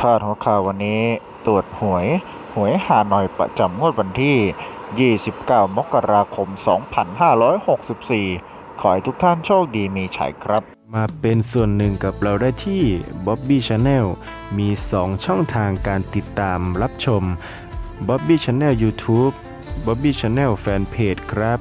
พาดหัวข่าววันนี้ตรวจหวย หวยหาหน่อยประจำงวดวันที่ 29 มกราคม 2564 ขอให้ทุกท่านโชคดีมีชัยครับ มาเป็นส่วนหนึ่งกับเราได้ที่ Bobby Channel มี 2 ช่องทางการติดตามรับชม Bobby Channel YouTube Bobby Channel Fanpage ครับ